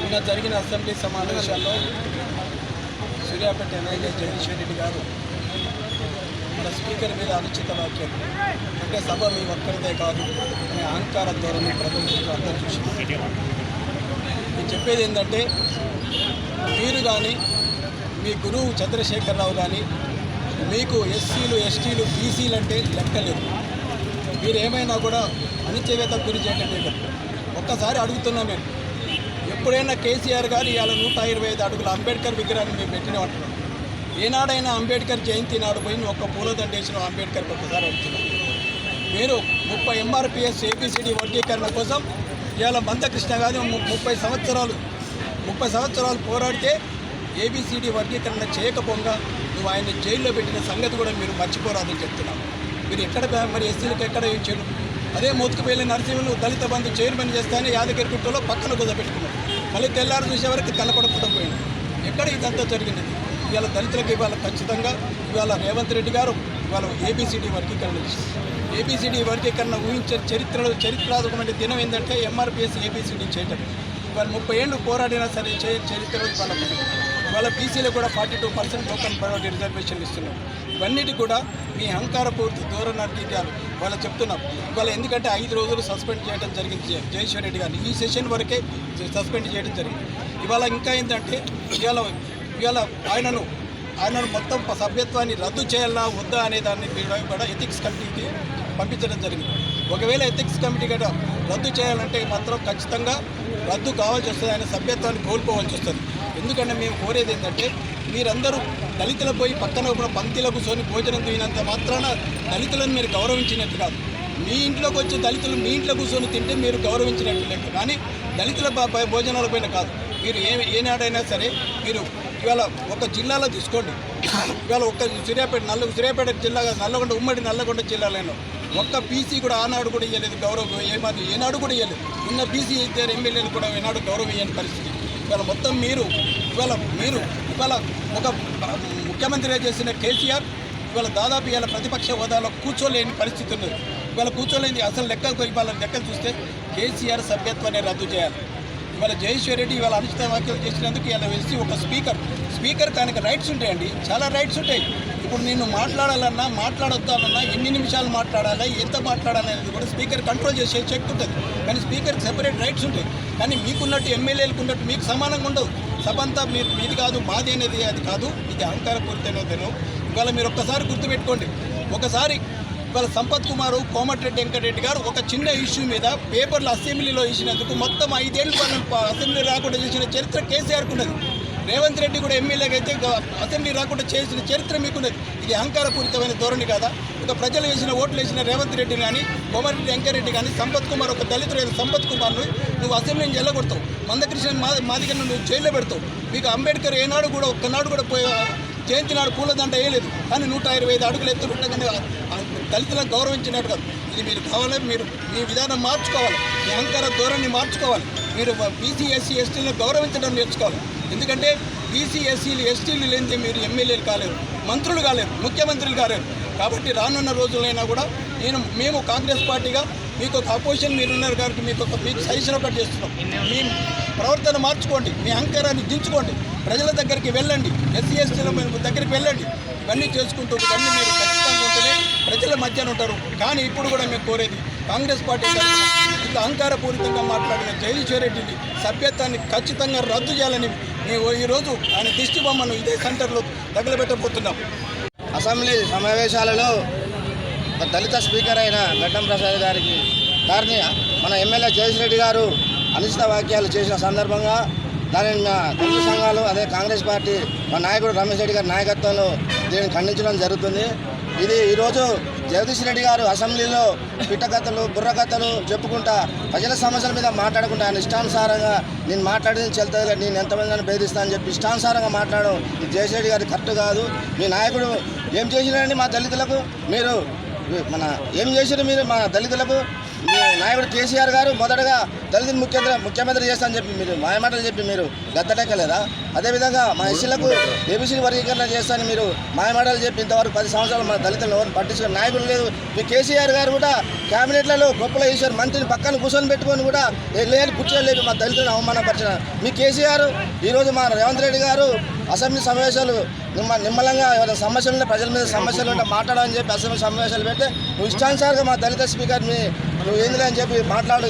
నిన్న జరిగిన అసెంబ్లీ సమావేశాల్లో సూర్యాపేట ఎమ్మెల్యే జగదీశ్వర్ రెడ్డి గారు మన స్పీకర్ మీద అనుచిత వాక్యం అంటే సభ మీ ఒక్కరిదే కాదు అనే అహంకార ధోరణి ప్రదర్శించడం అర్థం చూసి నేను చెప్పేది ఏంటంటే మీరు కానీ మీ గురువు చంద్రశేఖరరావు కానీ మీకు ఎస్సీలు ఎస్టీలు బీసీలు అంటే లెక్కలేదు. మీరు ఏమైనా కూడా అణిచివేతకు గురి చేయడం ఒక్కసారి అడుగుతున్నా మేము ఎప్పుడైనా కేసీఆర్ గారు ఇవాళ నూట ఇరవై ఐదు అడుగుల అంబేద్కర్ విగ్రహాన్ని మేము పెట్టినట్టున్నాం ఏనాడైనా అంబేద్కర్ జయంతి నాడు పోయి ఒక్క పూలదండ వేసిన అంబేద్కర్ ఒకసారి అడుగుతున్నాం. మీరు ముప్పై ఎంఆర్పిఎస్ ఏపీసీడీ వర్గీకరణ కోసం ఇవాళ మందకృష్ణ గారు ముప్పై సంవత్సరాలు ముప్పై సంవత్సరాలు పోరాడితే ఏబీసీడీ వర్గీకరణ చేయకపోగా నువ్వు ఆయన జైల్లో పెట్టిన సంగతి కూడా మీరు మర్చిపోరాదని చెప్తున్నాను మీరు ఎక్కడ మరి ఎస్సీలకు ఎక్కడ ఇచ్చారు? అదే మోతుకుపల్లి నరసింహులు దళిత బంధు చైర్మన్ చేస్తానే యాదగిరి గుట్టలో పక్కన కుదపెట్టుకున్నాడు మళ్ళీ తెల్లారు చూసే వరకు కనపడకుండా పోయింది. ఎక్కడ ఇదంతా జరిగింది? ఇవాళ దళితులకు ఇవాళ ఖచ్చితంగా ఇవాళ రేవంత్ రెడ్డి గారు ఇవాళ ఏబీసీడీ వర్గీకరణ ఏబీసీడీ వర్గీకరణ ఊహించే చరిత్రలో చరిత్రాత్మకమైన దినం ఏంటంటే ఎంఆర్పిఎస్ ఏబీసీడీ చేయటం. ఇవాళ ముప్పై ఏళ్ళు పోరాడినా సరే చే చరిత్ర ఇవాళ ఇవాళ బీసీలో కూడా forty two percent token priority reservation ఇస్తున్నాం ఇవన్నిటి కూడా మీ అహంకారపూర్తి ధోరణానికి కాదు వాళ్ళు చెప్తున్నాం. ఇవాళ ఎందుకంటే ఐదు రోజులు సస్పెండ్ చేయడం జరిగింది జయశ్వర్ రెడ్డి గారిని. ఈ సెషన్ వరకే సస్పెండ్ చేయడం జరిగింది. ఇవాళ ఇంకా ఏంటంటే ఇవాళ ఇవాళ ఆయనను ఆయనను మొత్తం సభ్యత్వాన్ని రద్దు చేయాలా వద్దా అనే దాన్ని కూడా ఎథిక్స్ కమిటీకి పంపించడం జరిగింది. ఒకవేళ ఎథిక్స్ కమిటీ కూడా రద్దు చేయాలంటే మాత్రం ఖచ్చితంగా రద్దు కావాల్సి వస్తుంది ఆయన సభ్యత్వాన్ని కోల్పోవాల్సి వస్తుంది. ఎందుకంటే మేము కోరేది ఏంటంటే మీరందరూ దళితుల పోయి పక్కన కూడా పంక్తిలో కూర్చొని భోజనం తినంత మాత్రాన దళితులను మీరు గౌరవించినట్టు కాదు. మీ ఇంట్లోకి వచ్చి దళితులు మీ ఇంట్లో కూర్చొని తింటే మీరు గౌరవించినట్టు లేదు కానీ దళితుల భోజనాల పైన కాదు. మీరు ఏ ఏనాడైనా సరే మీరు ఇవాళ ఒక జిల్లాలో తీసుకోండి. ఇవాళ ఒక్క సూర్యాపేట నల్ల సూర్యాపేట జిల్లా నల్లగొండ ఉమ్మడి నల్లగొండ జిల్లాలో ఒక్క బీసీ కూడా ఆనాడు కూడా ఇవ్వలేదు గౌరవం ఏమాది ఏనాడు కూడా ఇవ్వలేదు ఉన్న బీసీ ఇద్దరు ఎమ్మెల్యేలు కూడా ఏనాడు గౌరవం ఇవ్వని పరిస్థితి. ఇవాళ మొత్తం మీరు ఇవాళ మీరు ఇవాళ ఒక ముఖ్యమంత్రిగా చేసిన కేసీఆర్ ఇవాళ దాదాపు ఇవాళ ప్రతిపక్ష హోదాలో కూర్చోలేని పరిస్థితి ఉన్నది. ఇవాళ కూర్చోలేని అసలు లెక్కలు ఇవాళ లెక్కలు చూస్తే కేసీఆర్ సభ్యత్వాన్ని రద్దు చేయాలి. ఇవాళ జయేశ్వర్ రెడ్డి ఇవాళ అనుచిత వ్యాఖ్యలు చేసినందుకు ఇలా వేసి ఒక స్పీకర్. స్పీకర్ కనుక రైట్స్ ఉంటాయండి. చాలా రైట్స్ ఉంటాయి. ఇప్పుడు నేను మాట్లాడాలన్నా మాట్లాడొద్దానన్నా ఎన్ని నిమిషాలు మాట్లాడాలా ఎంత మాట్లాడాలి అనేది కూడా స్పీకర్ కంట్రోల్ చేసే చెక్ ఉంటుంది. కానీ స్పీకర్కి సెపరేట్ రైట్స్ ఉంటాయి. కానీ మీకున్నట్టు ఎమ్మెల్యేలకు ఉన్నట్టు మీకు సమానంగా ఉండవు. సభ అంతా మీరు మీది కాదు మాది అనేది అది కాదు. ఇది అహంకారపూరితనేదేనో ఇవాళ మీరు ఒక్కసారి గుర్తుపెట్టుకోండి. ఒకసారి వాళ్ళ సంపత్ కుమార్ కోమటిరెడ్డి వెంకటరెడ్డి గారు ఒక చిన్న ఇష్యూ మీద పేపర్లు అసెంబ్లీలో ఇచ్చినందుకు మొత్తం ఐదేళ్ళు వాళ్ళని అసెంబ్లీ రాకుండా చేసిన చరిత్ర కేసీఆర్కు ఉన్నది. రేవంత్ రెడ్డి కూడా ఎమ్మెల్యేగా అయితే అసెంబ్లీ రాకుండా చేసిన చరిత్ర మీకున్నది. ఇది అహంకారపూరితమైన ధోరణి కాదా? ఒక ప్రజలు వేసిన ఓట్లు వేసిన రేవంత్ రెడ్డి కానీ కోమటిరెడ్డి వెంకటరెడ్డి కానీ సంపత్ కుమార్ ఒక దళితుడైన సంపత్ కుమార్ను నువ్వు అసెంబ్లీని వెళ్ళగొడతావు మందకృష్ణ మా మాదిగను నువ్వు జైల్లో పెడతావు. మీకు అంబేద్కర్ ఏనాడు కూడా ఒక్కనాడు కూడా పోయి జయంతి నాడు పూలదండ వేయలేదు. కానీ నూట ఇరవై ఐదు అడుగులు ఎత్తు ఉండగానే దళితులను గౌరవించినట్టు కాదు ఇది మీరు కావాలి మీరు మీ విధానం మార్చుకోవాలి మీ అహంకార ధోరణి మార్చుకోవాలి. మీరు బీసీ ఎస్సీ ఎస్టీలను గౌరవించడం నేర్చుకోవాలి. ఎందుకంటే బీసీ ఎస్సీలు ఎస్టీలు లేనిదే మీరు ఎమ్మెల్యేలు కాలేరు మంత్రులు కాలేరు ముఖ్యమంత్రులు కాలేరు. కాబట్టి రానున్న రోజులైనా కూడా నేను మేము కాంగ్రెస్ పార్టీగా మీకు ఒక అపోజిషన్ మీరున్నారు కాబట్టి మీకు ఒక మీకు సజెషన్ ఒకటి చేస్తున్నాం. మీ ప్రవర్తన మార్చుకోండి. మీ అహంకారాన్ని దించుకోండి. ప్రజల దగ్గరికి వెళ్ళండి. ఎస్సీ ఎస్టీల దగ్గరికి వెళ్ళండి. ఇవన్నీ చేసుకుంటూ ఇవన్నీ మీరు ఖచ్చితంగా ఉంటేనే ప్రజల మధ్యన ఉంటారు. కానీ ఇప్పుడు కూడా మేము కోరేది కాంగ్రెస్ పార్టీ ఇట్లా అహంకారపూరితంగా మాట్లాడిన జగదీశ్వర్ సభ్యత్వాన్ని ఖచ్చితంగా రద్దు చేయాలని మేము ఈరోజు ఆయన దిష్టి బొమ్మను ఇదే సెంటర్లో తగలబెట్టబోతున్నాం. అసెంబ్లీ సమావేశాలలో దళిత స్పీకర్ అయిన గడ్డం ప్రసాద్ గారికి గారిని మన ఎమ్మెల్యే జయేష్ రెడ్డి గారు అనిష్ట వాక్యాలు చేసిన సందర్భంగా దానిని మా దళిత సంఘాలు అదే కాంగ్రెస్ పార్టీ మా నాయకుడు రమేష్ రెడ్డి గారి నాయకత్వంలో దీన్ని ఖండించడం జరుగుతుంది. ఇది ఈరోజు జగదీష్ రెడ్డి గారు అసెంబ్లీలో పిట్టకథలు బుర్రకథలు చెప్పుకుంటా ప్రజల సమస్యల మీద మాట్లాడకుండా ఆయన ఇష్టానుసారంగా నేను మాట్లాడేది చెల్తుంది నేను ఎంతమందిని బెదిరిస్తా అని చెప్పి ఇష్టానుసారంగా మాట్లాడడం ఇది జగదీష్ రెడ్డి గారి కరెక్ట్ కాదు. మీ నాయకుడు ఏం చేసినారండి మా దళితులకు? మీరు మన ఏం చేశారు మీరు? మా దళితులకు మీ నాయకుడు కేసీఆర్ గారు మొదటగా దళిత ముఖ్యమంత్రి ముఖ్యమంత్రి చేస్తానని చెప్పి మీరు మాయమాటలు చెప్పి మీరు గద్దటెక్కలేదా? అదేవిధంగా మా ఎస్సీలకు ఏబీసీ వర్గీకరణ చేస్తాను మీరు మాయమాటలు చెప్పి ఇంతవరకు పది సంవత్సరాలు మన దళితులను ఎవరు పట్టించుకున్న నాయకులు లేదు మీ కేసీఆర్ గారు కూడా క్యాబినెట్లలో గొప్పల ఈశ్వర్ మంత్రిని పక్కన కూర్చొని పెట్టుకొని కూడా లేని లేని కూర్చోలేదు మా దళితులను అవమానపరిచిన మీ కేసీఆర్ ఈరోజు మా రేవంత్ రెడ్డి గారు అసెంబ్లీ సమావేశాలు నిమ్మ నిమ్మలంగా ఏమైనా సమస్యలు ఉంటే ప్రజల మీద సమస్యలు ఉంటే మాట్లాడమని చెప్పి అసెంబ్లీ సమావేశాలు పెడితే నువ్వు ఇష్టానుసారంగా మా దళిత స్పీకర్ని నువ్వు ఏంది అని చెప్పి మాట్లాడు.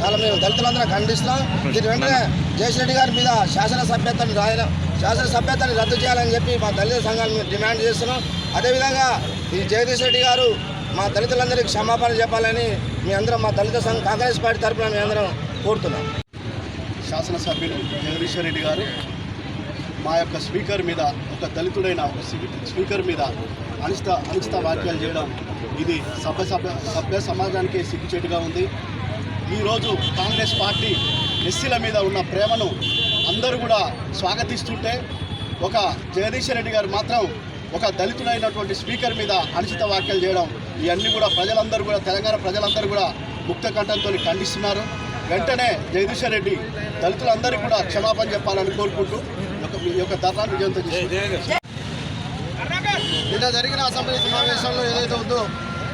చాలా మేము దళితులందరం ఖండిస్తున్నాం. దీని వెంటనే జయశ్రెడ్డి గారి మీద శాసనసభ్యతను రాయడం శాసనసభ్యతని రద్దు చేయాలని చెప్పి మా దళిత సంఘాలు మేము డిమాండ్ చేస్తున్నాం. అదేవిధంగా ఈ జగదీష్ రెడ్డి గారు మా దళితులందరికీ క్షమాపణ చెప్పాలని మీ అందరం మా దళిత సంఘం కాంగ్రెస్ పార్టీ తరఫున మీ అందరం కోరుతున్నాం. శాసనసభ్యులు జగదీశ్వర్ రెడ్డి గారు మా యొక్క స్పీకర్ మీద ఒక దళితుడైన ఒక స్పీకర్ మీద అనిష్ట అనిష్ట వ్యాఖ్యలు చేయడం ఇది సభ్య సభ్య సభ్య సమాజానికి సిగ్గుచేటుగా ఉంది. ఈరోజు కాంగ్రెస్ పార్టీ ఎస్సీల మీద ఉన్న ప్రేమను అందరూ కూడా స్వాగతిస్తుంటే ఒక జగదీశ్వర రెడ్డి గారు మాత్రం ఒక దళితుడైనటువంటి స్పీకర్ మీద అనుచిత వ్యాఖ్యలు చేయడం ఇవన్నీ కూడా ప్రజలందరూ కూడా తెలంగాణ ప్రజలందరూ కూడా ముక్త కంఠంతో ఖండిస్తున్నారు. వెంటనే జగదీశ్వర్ రెడ్డి దళితులందరికీ కూడా క్షమాపణ చెప్పాలని కోరుకుంటూ ఈ యొక్క- ధర్నాను విజయంతో. నిన్న జరిగిన అసెంబ్లీ సమావేశంలో ఏదైతే ఉందో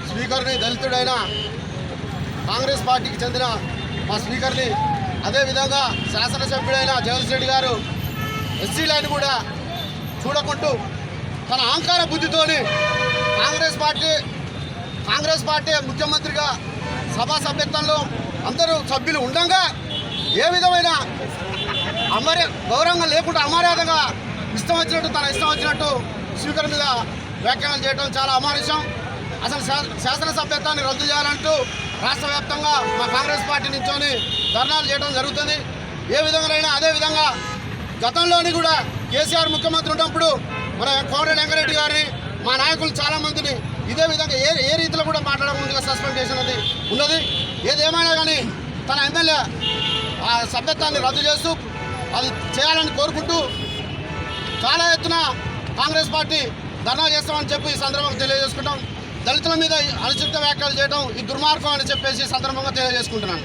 స్పీకర్ని దళితుడైన కాంగ్రెస్ పార్టీకి చెందిన మా స్పీకర్ని అదేవిధంగా శాసనసభ్యుడైన జగదీష్ రెడ్డి గారు ఎస్సీలను కూడా చూడకుంటూ తన అహంకార బుద్ధితోని కాంగ్రెస్ పార్టీ కాంగ్రెస్ పార్టీ ముఖ్యమంత్రిగా సభా సభ్యత్వంలో అందరూ సభ్యులు ఉండగా ఏ విధమైన అమర్య గౌరవంగా లేకుండా అమర్యాదగా ఇష్టం వచ్చినట్టు తన ఇష్టం వచ్చినట్టు స్పీకర్ మీద వ్యాఖ్యానాలు చేయడం చాలా అమానుషం. అసలు శా- శాసనసభ్యత్వాన్ని రద్దు చేయాలంటూ రాష్ట్ర వ్యాప్తంగా మా కాంగ్రెస్ పార్టీ నుంచొని ధర్నాలు చేయడం జరుగుతుంది. ఏ విధంగానైనా అదే విధంగా గతంలోని కూడా కేసీఆర్ ముఖ్యమంత్రి ఉన్నప్పుడు మన కోమరెడ్డి వెంకరెడ్డి గారిని మా నాయకులు చాలామందిని ఇదే విధంగా ఏ ఏ రీతిలో కూడా మాట్లాడడం ముందుగా సస్పెండ్ చేసినది ఉన్నది. ఏదేమైనా కానీ తన ఎమ్మెల్యే ఆ సభ్యత్వాన్ని రద్దు చేస్తూ అది చేయాలని కోరుకుంటూ చాలా ఎత్తున కాంగ్రెస్ పార్టీ ధర్నా చేస్తామని చెప్పి ఈ సందర్భంగా తెలియజేసుకుంటాం. దళితుల మీద అనుచిత వ్యాఖ్యలు చేయడం ఈ దుర్మార్గం అని చెప్పేసి సందర్భంగా తెలియజేసుకుంటున్నాను.